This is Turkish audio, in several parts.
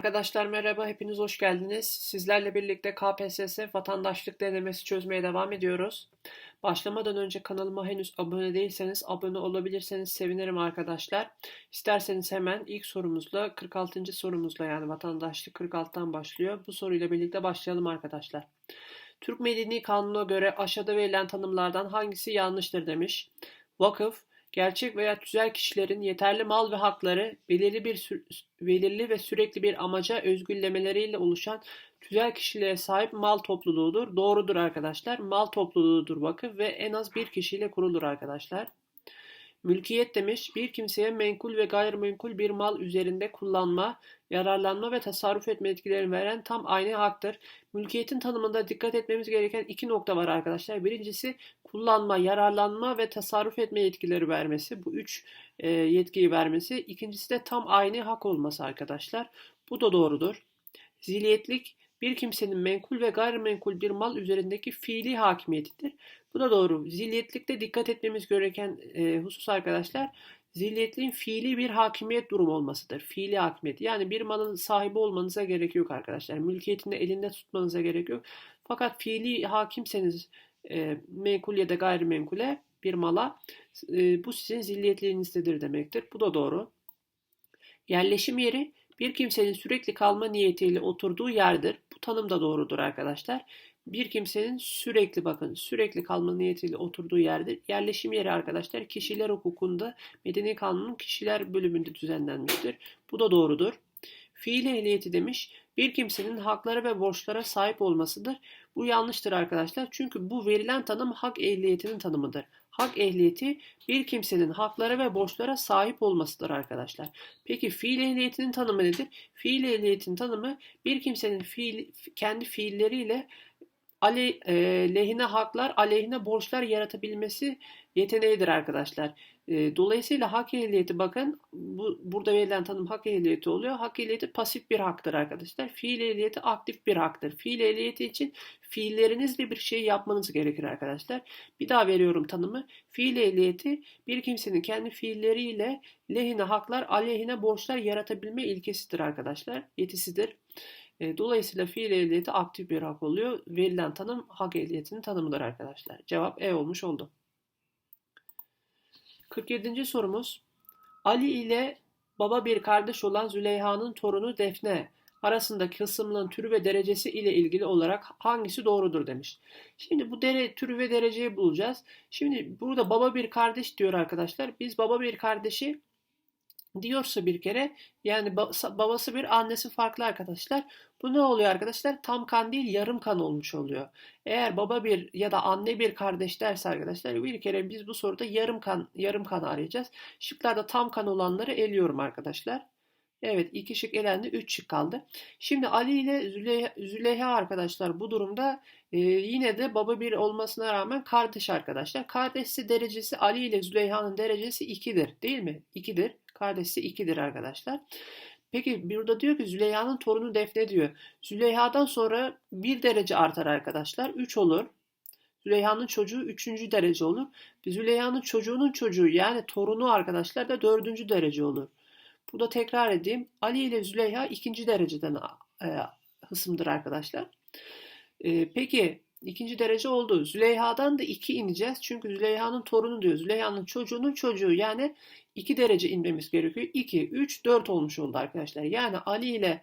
Arkadaşlar merhaba, hepiniz hoş geldiniz. Sizlerle birlikte KPSS vatandaşlık denemesi çözmeye devam ediyoruz. Başlamadan önce kanalıma henüz abone değilseniz abone olabilirseniz sevinirim arkadaşlar. İsterseniz hemen ilk sorumuzla 46. sorumuzla yani vatandaşlık 46'tan başlıyor. Bu soruyla birlikte başlayalım arkadaşlar. Türk Medeni Kanunu'na göre aşağıda verilen tanımlardan hangisi yanlıştır demiş. Vakıf, gerçek veya tüzel kişilerin yeterli mal ve hakları belirli bir belirli ve sürekli bir amaca özgürlemeleriyle oluşan tüzel kişiliğe sahip mal topluluğudur. Doğrudur arkadaşlar. Mal topluluğudur vakıf ve en az bir kişiyle kurulur arkadaşlar. Mülkiyet demiş, bir kimseye menkul ve gayrimenkul bir mal üzerinde kullanma, yararlanma ve tasarruf etme etkilerini veren tam aynı haktır. Mülkiyetin tanımında dikkat etmemiz gereken iki nokta var arkadaşlar. Birincisi kullanma, yararlanma ve tasarruf etme yetkileri vermesi. Bu üç e, yetkiyi vermesi. İkincisi de tam aynı hak olması arkadaşlar. Bu da doğrudur. Ziliyetlik bir kimsenin menkul ve gayrimenkul bir mal üzerindeki fiili hakimiyetidir. Bu da doğru. Zilliyetlikte dikkat etmemiz gereken e, husus arkadaşlar zilliyetliğin fiili bir hakimiyet durumu olmasıdır. Fiili hakimiyet. Yani bir malın sahibi olmanıza gerek yok arkadaşlar. Mülkiyetini elinde tutmanıza gerek yok. Fakat fiili hakimseniz e, menkul ya da gayrimenkule bir mala e, bu sizin zilliyetliğinizdedir demektir. Bu da doğru. Yerleşim yeri bir kimsenin sürekli kalma niyetiyle oturduğu yerdir. Bu tanım da doğrudur arkadaşlar. Bir kimsenin sürekli bakın sürekli kalma niyetiyle oturduğu yerdir. Yerleşim yeri arkadaşlar kişiler hukukunda medeni kanunun kişiler bölümünde düzenlenmiştir. Bu da doğrudur. Fiil ehliyeti demiş bir kimsenin haklara ve borçlara sahip olmasıdır. Bu yanlıştır arkadaşlar. Çünkü bu verilen tanım hak ehliyetinin tanımıdır. Hak ehliyeti bir kimsenin haklara ve borçlara sahip olmasıdır arkadaşlar. Peki fiil ehliyetinin tanımı nedir? Fiil ehliyetinin tanımı bir kimsenin fiil, kendi fiilleriyle ale, e, lehine haklar, aleyhine borçlar yaratabilmesi yeteneğidir arkadaşlar. E, dolayısıyla hak ehliyeti bakın bu, burada verilen tanım hak ehliyeti oluyor. Hak ehliyeti pasif bir haktır arkadaşlar. Fiil ehliyeti aktif bir haktır. Fiil ehliyeti için fiillerinizle bir şey yapmanız gerekir arkadaşlar. Bir daha veriyorum tanımı. Fiil ehliyeti bir kimsenin kendi fiilleriyle lehine haklar, aleyhine borçlar yaratabilme ilkesidir arkadaşlar. Yetisidir. E, dolayısıyla fiil ehliyeti aktif bir hak oluyor. Verilen tanım hak ehliyetinin tanımıdır arkadaşlar. Cevap E olmuş oldu. 47. sorumuz. Ali ile baba bir kardeş olan Züleyha'nın torunu Defne arasındaki kısımların türü ve derecesi ile ilgili olarak hangisi doğrudur demiş. Şimdi bu dere, türü ve dereceyi bulacağız. Şimdi burada baba bir kardeş diyor arkadaşlar. Biz baba bir kardeşi diyorsa bir kere yani babası bir annesi farklı arkadaşlar. Bu ne oluyor arkadaşlar? Tam kan değil yarım kan olmuş oluyor. Eğer baba bir ya da anne bir kardeş derse arkadaşlar bir kere biz bu soruda yarım kan yarım kan arayacağız. Şıklarda tam kan olanları eliyorum arkadaşlar. Evet iki şık elendi 3 şık kaldı. Şimdi Ali ile Züleyha, Züleyha arkadaşlar bu durumda e, yine de baba bir olmasına rağmen kardeş arkadaşlar. Kardeşsi derecesi Ali ile Züleyha'nın derecesi 2'dir değil mi? 2'dir. Kardeşi 2'dir arkadaşlar. Peki burada diyor ki Züleyha'nın torunu Defne diyor. Züleyha'dan sonra bir derece artar arkadaşlar. 3 olur. Züleyha'nın çocuğu 3. derece olur. Züleyha'nın çocuğunun çocuğu yani torunu arkadaşlar da 4. derece olur. Burada tekrar edeyim. Ali ile Züleyha 2. dereceden e, hısımdır arkadaşlar. E, peki ikinci derece oldu. Züleyha'dan da 2 ineceğiz. Çünkü Züleyha'nın torunu diyor. Züleyha'nın çocuğunun çocuğu yani 2 derece inmemiz gerekiyor. 2, 3, 4 olmuş oldu arkadaşlar. Yani Ali ile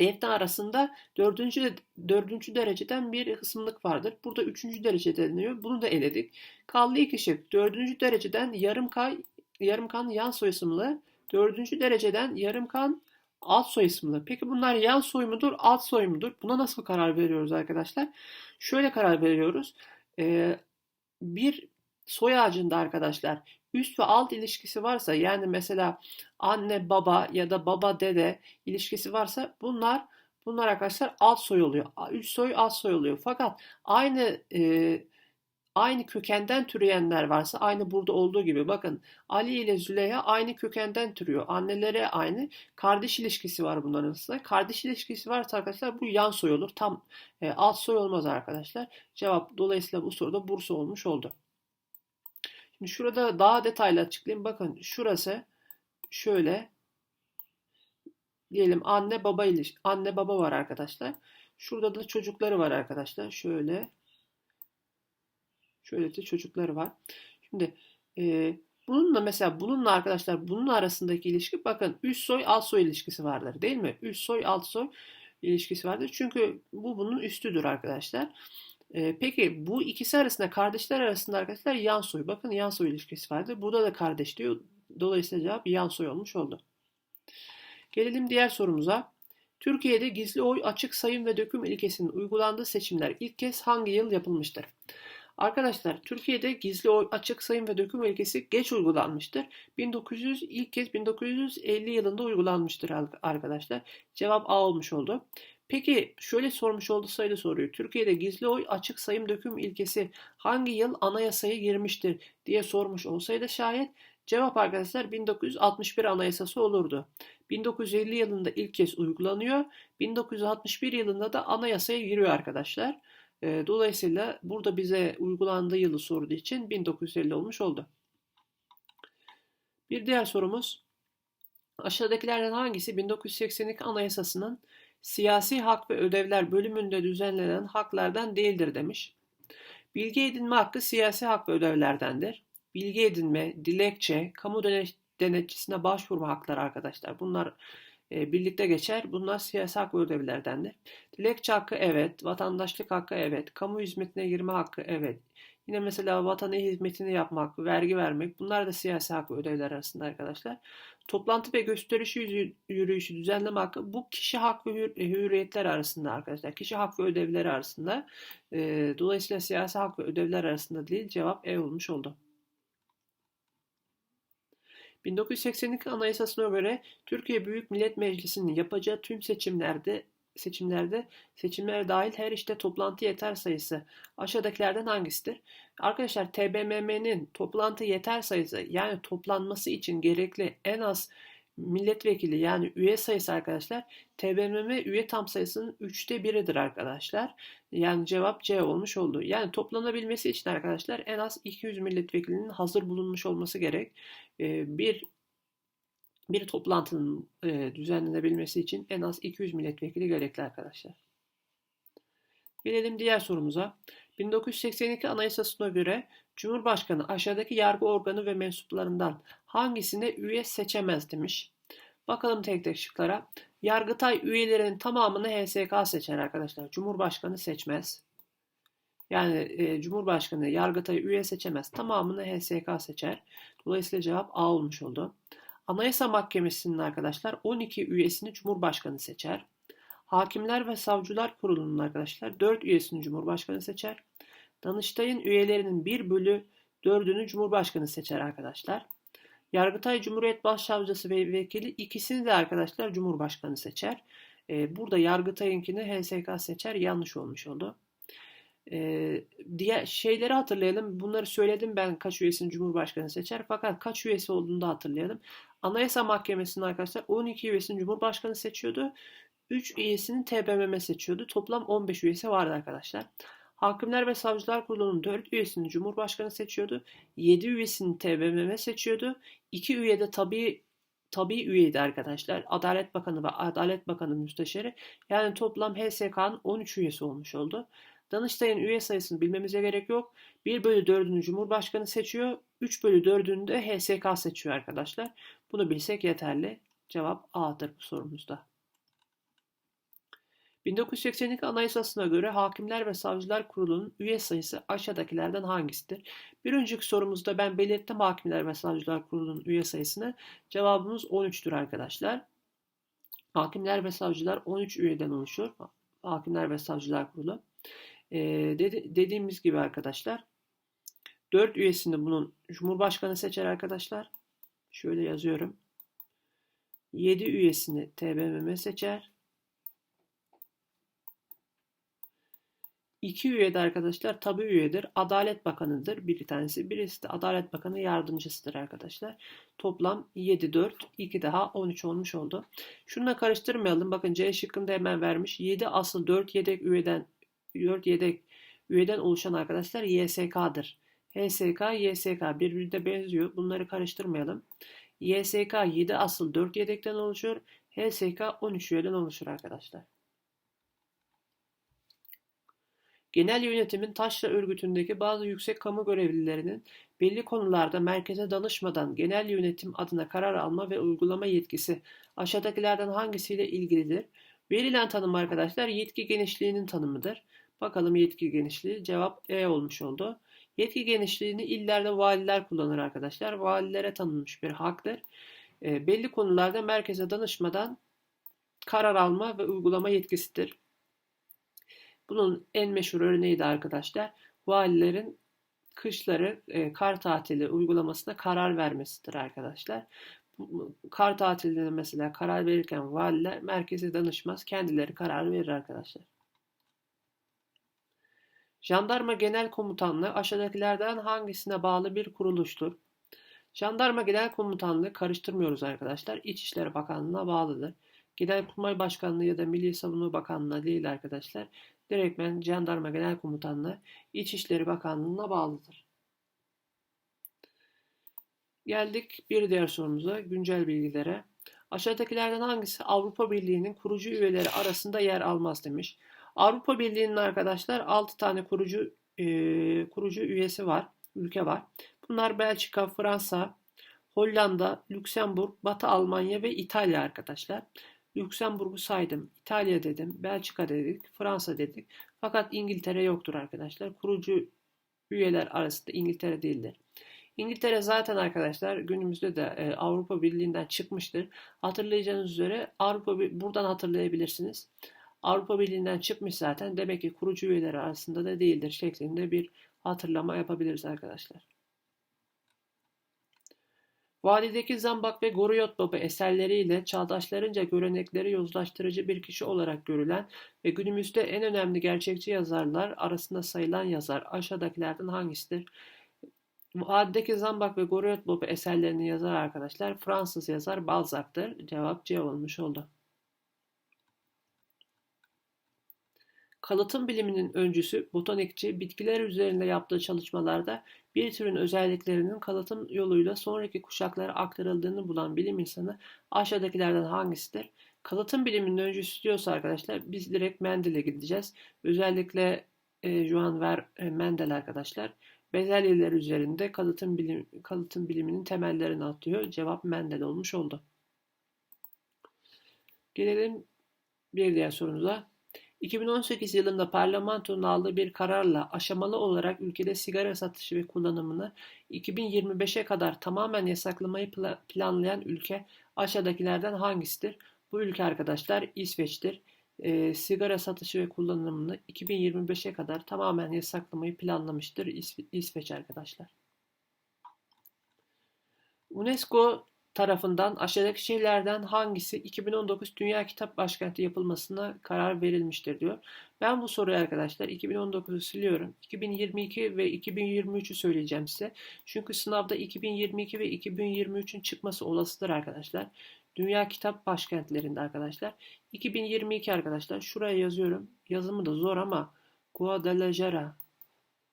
Defne arasında dördüncü, dördüncü dereceden bir kısımlık vardır. Burada üçüncü derece deniyor. Bunu da eledik. Kaldı iki şık. Dördüncü dereceden yarım kay, yarım kan yan soy isimli. Dördüncü dereceden yarım kan alt soy isimli. Peki bunlar yan soy mudur, alt soy mudur? Buna nasıl karar veriyoruz arkadaşlar? Şöyle karar veriyoruz. Ee, bir soy ağacında arkadaşlar üst ve alt ilişkisi varsa yani mesela anne baba ya da baba dede ilişkisi varsa bunlar bunlar arkadaşlar alt soy oluyor. Üst soy alt soy oluyor. Fakat aynı e, aynı kökenden türeyenler varsa aynı burada olduğu gibi bakın Ali ile Züleyha aynı kökenden türüyor. Anneleri aynı. Kardeş ilişkisi var bunların arasında. Kardeş ilişkisi varsa arkadaşlar bu yan soy olur. Tam e, alt soy olmaz arkadaşlar. Cevap dolayısıyla bu soruda Bursa olmuş oldu. Şurada daha detaylı açıklayayım. Bakın şurası şöyle diyelim anne baba iliş anne baba var arkadaşlar. Şurada da çocukları var arkadaşlar. Şöyle şöyle de çocukları var. Şimdi e, bununla mesela bununla arkadaşlar bunun arasındaki ilişki bakın üst soy alt soy ilişkisi vardır değil mi? Üst soy alt soy ilişkisi vardır. Çünkü bu bunun üstüdür arkadaşlar. Peki bu ikisi arasında kardeşler arasında arkadaşlar yan soy. Bakın yan soy ilişkisi vardır. Burada da kardeş diyor. Dolayısıyla cevap yan soy olmuş oldu. Gelelim diğer sorumuza. Türkiye'de gizli oy açık sayım ve döküm ilkesinin uygulandığı seçimler ilk kez hangi yıl yapılmıştır? Arkadaşlar Türkiye'de gizli oy açık sayım ve döküm ilkesi geç uygulanmıştır. 1900 ilk kez 1950 yılında uygulanmıştır arkadaşlar. Cevap A olmuş oldu. Peki şöyle sormuş oldu sayılı soruyu. Türkiye'de gizli oy açık sayım döküm ilkesi hangi yıl anayasaya girmiştir diye sormuş olsaydı şayet cevap arkadaşlar 1961 anayasası olurdu. 1950 yılında ilk kez uygulanıyor. 1961 yılında da anayasaya giriyor arkadaşlar. Dolayısıyla burada bize uygulandığı yılı sorduğu için 1950 olmuş oldu. Bir diğer sorumuz. Aşağıdakilerden hangisi 1982 Anayasası'nın siyasi hak ve ödevler bölümünde düzenlenen haklardan değildir demiş. Bilgi edinme hakkı siyasi hak ve ödevlerdendir. Bilgi edinme, dilekçe, kamu denetçisine başvurma hakları arkadaşlar. Bunlar e, birlikte geçer. Bunlar siyasi hak ve ödevlerdendir. Dilekçe hakkı evet, vatandaşlık hakkı evet, kamu hizmetine girme hakkı evet. Yine mesela vatana hizmetini yapmak, vergi vermek bunlar da siyasi hak ve ödevler arasında arkadaşlar. Toplantı ve gösterişi yürüyüşü düzenleme hakkı bu kişi hak ve e, hürriyetler arasında arkadaşlar. Kişi hak ve ödevleri arasında. E, dolayısıyla siyasi hak ve ödevler arasında değil cevap E olmuş oldu. 1982 Anayasası'na göre Türkiye Büyük Millet Meclisi'nin yapacağı tüm seçimlerde seçimlerde seçimlere dahil her işte toplantı yeter sayısı aşağıdakilerden hangisidir? Arkadaşlar TBMM'nin toplantı yeter sayısı yani toplanması için gerekli en az milletvekili yani üye sayısı arkadaşlar TBMM üye tam sayısının 3'te biridir arkadaşlar. Yani cevap C olmuş oldu. Yani toplanabilmesi için arkadaşlar en az 200 milletvekilinin hazır bulunmuş olması gerek. Ee, bir bir toplantının e, düzenlenebilmesi için en az 200 milletvekili gerekli arkadaşlar. Gelelim diğer sorumuza. 1982 Anayasası'na göre Cumhurbaşkanı aşağıdaki yargı organı ve mensuplarından hangisine üye seçemez demiş. Bakalım tek tek şıklara. Yargıtay üyelerinin tamamını HSK seçer arkadaşlar. Cumhurbaşkanı seçmez. Yani e, Cumhurbaşkanı Yargıtay üye seçemez. Tamamını HSK seçer. Dolayısıyla cevap A olmuş oldu. Anayasa Mahkemesi'nin arkadaşlar 12 üyesini Cumhurbaşkanı seçer. Hakimler ve Savcılar Kurulu'nun arkadaşlar 4 üyesini Cumhurbaşkanı seçer. Danıştay'ın üyelerinin 1 bölü 4'ünü Cumhurbaşkanı seçer arkadaşlar. Yargıtay Cumhuriyet Başsavcısı ve vekili ikisini de arkadaşlar Cumhurbaşkanı seçer. Ee, burada Yargıtay'ınkini HSK seçer. Yanlış olmuş oldu. Ee, diğer şeyleri hatırlayalım. Bunları söyledim ben kaç üyesini Cumhurbaşkanı seçer. Fakat kaç üyesi olduğunu da hatırlayalım. Anayasa Mahkemesi'nin arkadaşlar 12 üyesini Cumhurbaşkanı seçiyordu. 3 üyesini TBMM seçiyordu. Toplam 15 üyesi vardı arkadaşlar. Hakimler ve Savcılar Kurulu'nun 4 üyesini Cumhurbaşkanı seçiyordu. 7 üyesini TBMM seçiyordu. 2 üye de tabi tabi üyeydi arkadaşlar. Adalet Bakanı ve Adalet Bakanı Müsteşarı. Yani toplam HSK'nın 13 üyesi olmuş oldu. Danıştay'ın üye sayısını bilmemize gerek yok. 1 bölü 4'ünü Cumhurbaşkanı seçiyor. 3 bölü 4'ünü de HSK seçiyor arkadaşlar. Bunu bilsek yeterli. Cevap A'dır bu sorumuzda. 1982 Anayasası'na göre Hakimler ve Savcılar Kurulu'nun üye sayısı aşağıdakilerden hangisidir? Bir önceki sorumuzda ben belirttim Hakimler ve Savcılar Kurulu'nun üye sayısını. Cevabımız 13'tür arkadaşlar. Hakimler ve Savcılar 13 üyeden oluşur. Hakimler ve Savcılar Kurulu. Ee, dedi, dediğimiz gibi arkadaşlar 4 üyesini bunun Cumhurbaşkanı seçer arkadaşlar. Şöyle yazıyorum. 7 üyesini TBMM seçer. İki üye de arkadaşlar tabi üyedir. Adalet Bakanı'dır bir tanesi. Birisi de Adalet Bakanı yardımcısıdır arkadaşlar. Toplam 7, 4, 2 daha 13 olmuş oldu. Şununla karıştırmayalım. Bakın C şıkkında hemen vermiş. 7 asıl 4 yedek üyeden 4 yedek üyeden oluşan arkadaşlar YSK'dır. HSK, YSK birbirine benziyor. Bunları karıştırmayalım. YSK 7 asıl 4 yedekten oluşur. HSK 13 üyeden oluşur arkadaşlar. Genel yönetimin taşra örgütündeki bazı yüksek kamu görevlilerinin belli konularda merkeze danışmadan genel yönetim adına karar alma ve uygulama yetkisi aşağıdakilerden hangisiyle ilgilidir? Verilen tanım arkadaşlar yetki genişliğinin tanımıdır. Bakalım yetki genişliği cevap E olmuş oldu. Yetki genişliğini illerde valiler kullanır arkadaşlar. Valilere tanınmış bir haktır. E, belli konularda merkeze danışmadan karar alma ve uygulama yetkisidir. Bunun en meşhur örneği de arkadaşlar valilerin kışları e, kar tatili uygulamasına karar vermesidir arkadaşlar. Kar tatilinde mesela karar verirken valiler merkeze danışmaz, kendileri karar verir arkadaşlar. Jandarma Genel Komutanlığı aşağıdakilerden hangisine bağlı bir kuruluştur? Jandarma Genel Komutanlığı karıştırmıyoruz arkadaşlar. İçişleri Bakanlığı'na bağlıdır. Genelkurmay Başkanlığı ya da Milli Savunma Bakanlığı değil arkadaşlar. Direktmen Jandarma Genel Komutanlığı İçişleri Bakanlığı'na bağlıdır. Geldik bir diğer sorumuza, güncel bilgilere. Aşağıdakilerden hangisi Avrupa Birliği'nin kurucu üyeleri arasında yer almaz demiş. Avrupa Birliği'nin arkadaşlar 6 tane kurucu e, kurucu üyesi var, ülke var. Bunlar Belçika, Fransa, Hollanda, Lüksemburg, Batı Almanya ve İtalya arkadaşlar. Lüksemburg'u saydım, İtalya dedim, Belçika dedik, Fransa dedik. Fakat İngiltere yoktur arkadaşlar. Kurucu üyeler arasında İngiltere değildir. İngiltere zaten arkadaşlar günümüzde de e, Avrupa Birliği'nden çıkmıştır. Hatırlayacağınız üzere Avrupa buradan hatırlayabilirsiniz. Avrupa Birliği'nden çıkmış zaten demek ki kurucu üyeleri arasında da değildir şeklinde bir hatırlama yapabiliriz arkadaşlar. Vadideki Zambak ve Goriyot Baba eserleriyle çağdaşlarınca görenekleri yozlaştırıcı bir kişi olarak görülen ve günümüzde en önemli gerçekçi yazarlar arasında sayılan yazar aşağıdakilerden hangisidir? Vadideki Zambak ve Goriyot Baba eserlerini yazar arkadaşlar Fransız yazar Balzac'tır. Cevap C olmuş oldu. Kalıtım biliminin öncüsü botanikçi bitkiler üzerinde yaptığı çalışmalarda bir türün özelliklerinin kalıtım yoluyla sonraki kuşaklara aktarıldığını bulan bilim insanı aşağıdakilerden hangisidir? Kalıtım biliminin öncüsü diyorsa arkadaşlar biz direkt Mendel'e gideceğiz. Özellikle e, Johann Ver e, Mendel arkadaşlar bezelyeler üzerinde kalıtım, bilim, kalıtım biliminin temellerini atıyor. Cevap Mendel olmuş oldu. Gelelim bir diğer sorumuza. 2018 yılında parlamentonun aldığı bir kararla aşamalı olarak ülkede sigara satışı ve kullanımını 2025'e kadar tamamen yasaklamayı planlayan ülke aşağıdakilerden hangisidir? Bu ülke arkadaşlar İsveç'tir. E, sigara satışı ve kullanımını 2025'e kadar tamamen yasaklamayı planlamıştır İsveç arkadaşlar. UNESCO tarafından aşağıdaki şeylerden hangisi 2019 Dünya Kitap Başkenti yapılmasına karar verilmiştir diyor. Ben bu soruyu arkadaşlar 2019'u siliyorum. 2022 ve 2023'ü söyleyeceğim size. Çünkü sınavda 2022 ve 2023'ün çıkması olasıdır arkadaşlar. Dünya Kitap Başkentlerinde arkadaşlar. 2022 arkadaşlar şuraya yazıyorum. Yazımı da zor ama Guadalajara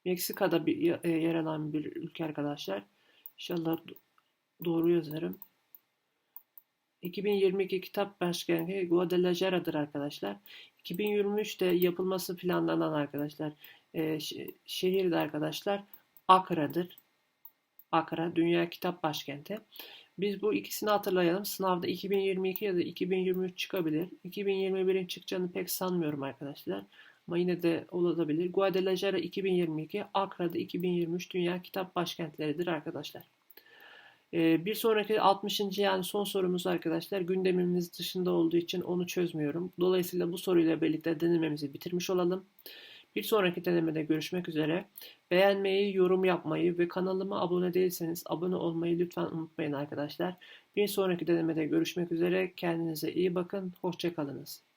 Meksika'da bir, e, yer alan bir ülke arkadaşlar. İnşallah doğru yazarım. 2022 kitap başkenti Guadalajara'dır arkadaşlar. 2023'te yapılması planlanan arkadaşlar e, şehir de arkadaşlar Akra'dır. Akra Dünya Kitap Başkenti. Biz bu ikisini hatırlayalım. Sınavda 2022 ya da 2023 çıkabilir. 2021'in çıkacağını pek sanmıyorum arkadaşlar. Ama yine de olabilir. Guadalajara 2022, Akra'da 2023 Dünya Kitap Başkentleridir arkadaşlar. Ee, bir sonraki 60. yani son sorumuz arkadaşlar gündemimiz dışında olduğu için onu çözmüyorum. Dolayısıyla bu soruyla birlikte denememizi bitirmiş olalım. Bir sonraki denemede görüşmek üzere. Beğenmeyi, yorum yapmayı ve kanalıma abone değilseniz abone olmayı lütfen unutmayın arkadaşlar. Bir sonraki denemede görüşmek üzere. Kendinize iyi bakın. Hoşçakalınız.